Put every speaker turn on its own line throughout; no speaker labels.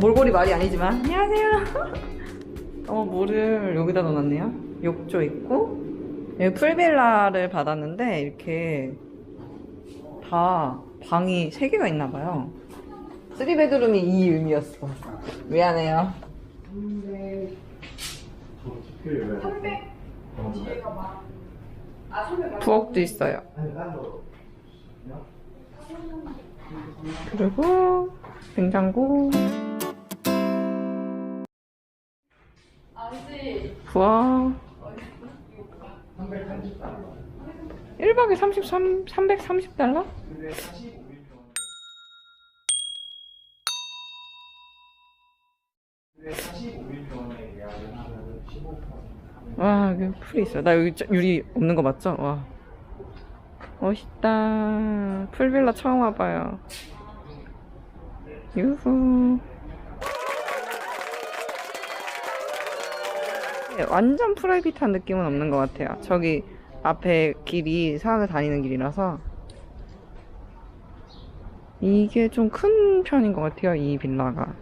몰골이 말이 아니지만 안녕하세요. 어 뭐를 여기다 넣어놨네요. 욕조 있고 여기 풀빌라를 받았는데 이렇게 다 방이 세 개가 있나 봐요. 3베드룸이 이 의미였어. 미안해요. 부엌도 있어요. 그리고 냉장고. 부엌. 1박에 33, 330달러? 와, 여기 풀이 있어. 나 여기 저- 유리 없는 거 맞죠? 와. 멋있다. 풀빌라 처음 와봐요. 유후. 완전 프라이빗한 느낌은 없는 것 같아요. 저기 앞에 길이 사람들 다니는 길이라서 이게 좀 큰 편인 것 같아요. 이 빌라가.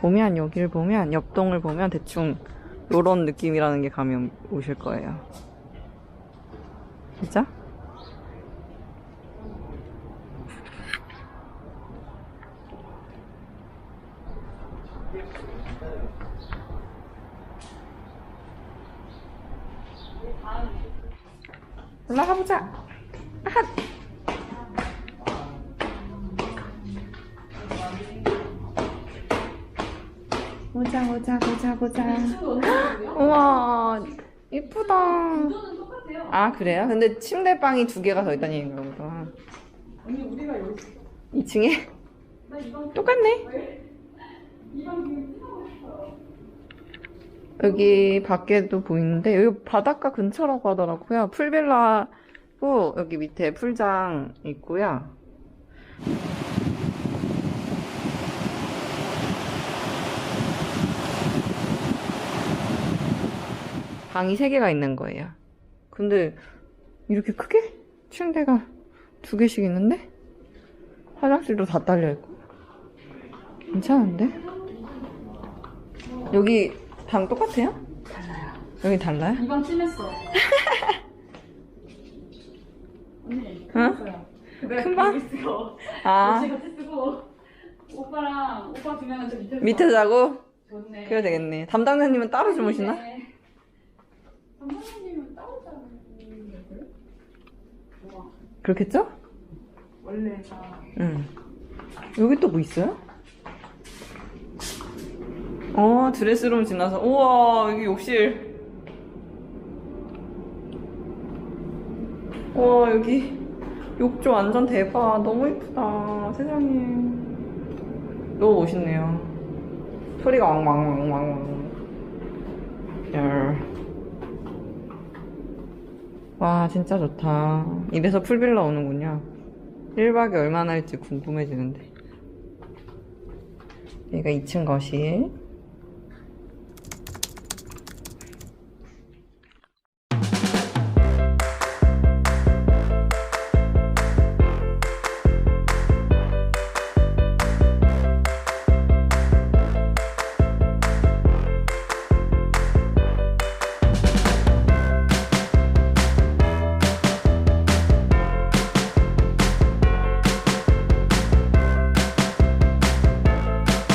보면 여기를 보면 옆동을 보면 대충 요런 느낌이라는 게 감이 오실 거예요. 진짜? 올라가 보자. 핫. 보자 보자 보자 보자. 우와 이쁘다. 아 그래요? 근데 침대방이 두 개가 더 있다는 얘기인가 보다.
언니 우리가 여기
2층에
나 이방
똑같네.
이방.
여기 밖에도 보이는데 여기 바닷가 근처라고 하더라고요. 풀빌라고 여기 밑에 풀장 있고요. 방이 세 개가 있는 거예요. 근데 이렇게 크게 침대가 두 개씩 있는데 화장실도 다 딸려 있고 괜찮은데? 여기 방 똑같아요? 달라요. 여기 달라요?
이방 심했어. 언니
응?
큰어요
큰 방?
쓰고
아
같이 쓰고 오빠랑 오빠 두 명은 저 밑에
밑에 자고
좋네.
그래야 되겠네. 담당자님은 따로 주무시나?
담당자님은 따로 자는.
그렇겠죠?
원래 다
응. 여기 또 뭐 있어요? 어 드레스룸 지나서. 우와 여기 욕실. 우와 여기 욕조 완전 대박. 너무 이쁘다 세상에. 너무 멋있네요. 소리가 왕왕왕왕왕. 열. 와 진짜 좋다. 이래서 풀빌라 오는군요. 1박에 얼마나 할지 궁금해지는데. 여기가 2층 거실